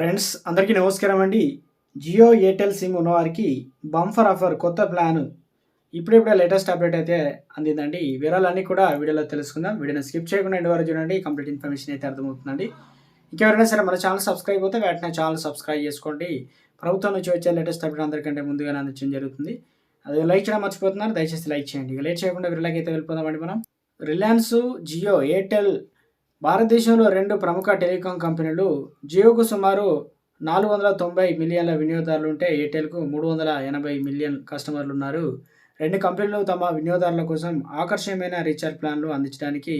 Friends అందరికీ నమస్కారం అండి. జియో ఎయిర్టెల్ సిమ్ ఉన్నవారికి బంఫర్ ఆఫర్ కొత్త ప్లాన్. ఇప్పుడిప్పుడే లేటెస్ట్ అప్డేట్ అయితే అందిందండి. వివరాలన్నీ కూడా వీడియోలో తెలుసుకుందాం. వీడియోని స్కిప్ చేయకుండా ఎండ్ వరకు చూడండి. కంప్లీట్ ఇన్ఫర్మేషన్ అయితే అర్థమవుతుందండి. ఇంకెవరైనా సరే మన ఛానల్ సబ్స్క్రైబ్ అయితే వెంటనే ఛానల్ సబ్స్క్రైబ్ చేసుకోండి. ప్రభుత్వం నుంచి వచ్చే లేటెస్ట్ అప్డేట్ అందరికంటే ముందుగానే అందించడం జరుగుతుంది. అది లైక్ చేయడం మర్చిపోతున్నారు. దయచేసి లైక్ చేయండి. ఇక లేట్ చేయకుండా వీళ్ళకి అయితే వెళ్ళిపోదామండి మనం. రిలయన్స్ జియో ఎయిర్టెల్ భారతదేశంలో రెండు ప్రముఖ టెలికాం కంపెనీలు జియోకు సుమారు నాలుగు వందల తొంభై మిలియన్ల వినియోగదారులు ఉంటే ఎయిర్టెల్కు మూడు వందల ఎనభై మిలియన్ కస్టమర్లు ఉన్నారు. రెండు కంపెనీలు తమ వినియోగదారుల కోసం ఆకర్షణీయమైన రీఛార్జ్ ప్లాన్లు అందించడానికి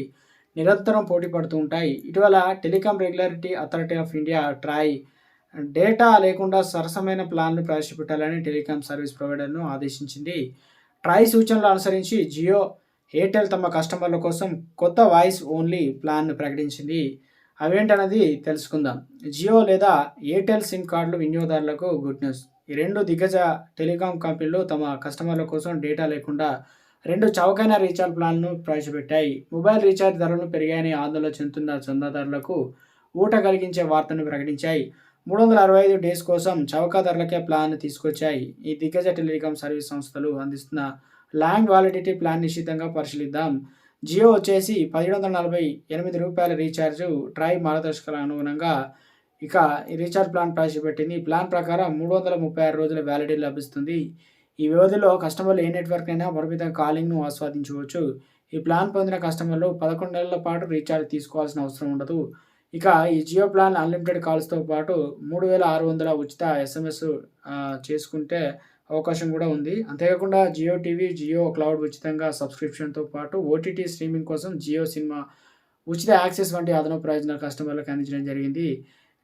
నిరంతరం పోటీ పడుతూ ఉంటాయి. ఇటీవల telecom regularity authority of India TRAI data లేకుండా సరసమైన ప్లాన్లు ప్రవేశపెట్టాలని టెలికాం సర్వీస్ ప్రొవైడర్ను ఆదేశించింది. ట్రాయ్ సూచనలు అనుసరించి జియో ఎయిర్టెల్ తమ కస్టమర్ల కోసం కొత్త వాయిస్ ఓన్లీ ప్లాన్ను ప్రకటించింది. అవేంటన్నది తెలుసుకుందాం. జియో లేదా ఎయిర్టెల్ సిమ్ కార్డులు వినియోగదారులకు గుడ్ న్యూస్. ఈ రెండు దిగ్గజ టెలికాం కంపెనీలు తమ కస్టమర్ల కోసం డేటా లేకుండా రెండు చౌకైన రీఛార్జ్ ప్లాన్ను ప్రవేశపెట్టాయి. మొబైల్ రీఛార్జ్ ధరలు పెరిగాయని ఆందోళన చెందుతున్న చందాదారులకు ఊట కలిగించే వార్తను ప్రకటించాయి. మూడు వందల అరవై ఐదు డేస్ కోసం చౌక ధరలకే ప్లాన్ తీసుకొచ్చాయి. ఈ దిగ్గజ టెలికాం సర్వీస్ సంస్థలు అందిస్తున్న ల్యాండ్ వాలిడిటీ ప్లాన్ నిశ్చితంగా పరిశీలిద్దాం. జియో వచ్చేసి పదిహేడు వందల నలభై ఎనిమిది రూపాయల రీఛార్జ్ ట్రై మార్గదర్శకాల అనుగుణంగా. ఇక ఈ రీఛార్జ్ ప్లాన్ ప్రవేశపెట్టింది. ఈ ప్లాన్ ప్రకారం మూడు వందల ముప్పై ఆరు రోజుల వ్యాలిడిటీ లభిస్తుంది. ఈ వ్యవధిలో కస్టమర్లు ఏ నెట్వర్క్ అయినా పరిమిత కాలింగ్ను ఆస్వాదించవచ్చు. ఈ ప్లాన్ పొందిన కస్టమర్లు పదకొండు నెలల పాటు రీఛార్జ్ తీసుకోవాల్సిన అవసరం ఉండదు. ఇక ఈ జియో ప్లాన్ అన్లిమిటెడ్ కాల్స్తో పాటు మూడు వేల ఆరు వందల ఉచిత ఎస్ఎంఎస్ చేసుకుంటే అవకాశం కూడా ఉంది. అంతేకాకుండా జియో టీవీ జియో క్లౌడ్ ఉచితంగా సబ్స్క్రిప్షన్తో పాటు ఓటీటీ స్ట్రీమింగ్ కోసం జియో సినిమా ఉచిత యాక్సెస్ వంటి అదనపు ప్రయోజనాలు కస్టమర్లకు అందించడం జరిగింది.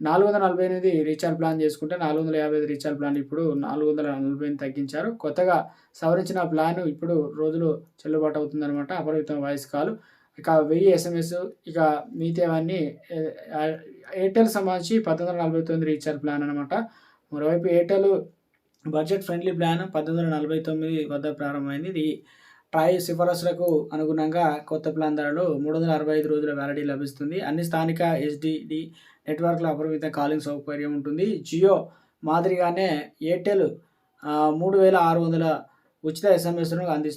నాలుగు వందల నలభై ఎనిమిది రీఛార్జ్ ప్లాన్ చేసుకుంటే నాలుగు వందల యాభై ఐదు రీఛార్జ్ ప్లాన్ ఇప్పుడు నాలుగు వందల నలభై ఎనిమిది తగ్గించారు. కొత్తగా సవరించిన ప్లాన్ ఇప్పుడు రోజులు చెల్లుబాటు అవుతుందన్నమాట. అపరిమితం వాయిస్ కాల్. ఇక వెయ్యి ఎస్ఎంఎస్ ఇక మిగతావన్నీ ఎయిర్టెల్ సంబంధించి పంతొమ్మిది వందల నలభై తొమ్మిది రీఛార్జ్ ప్లాన్ అనమాట మరోవైపు ఎయిర్టెల్ బడ్జెట్ ఫ్రెండ్లీ ప్లాన్ పద్దెనిమిది వందల నలభై తొమ్మిది వద్ద ప్రారంభమైంది. ఇది ట్రాయ్ సిఫారసులకు అనుగుణంగా కొత్త ప్లాన్ ధరలు మూడు వందల అరవై ఐదు రోజుల వ్యాలిటీ లభిస్తుంది. అన్ని స్థానిక ఎస్డిడి నెట్వర్క్ల అపరిమిత కాలింగ్ సౌకర్యం ఉంటుంది. జియో మాదిరిగానే ఎయిర్టెల్ మూడు వేల ఆరు వందల ఉచిత ఎస్ఎంఎస్ను అందిస్తుంది.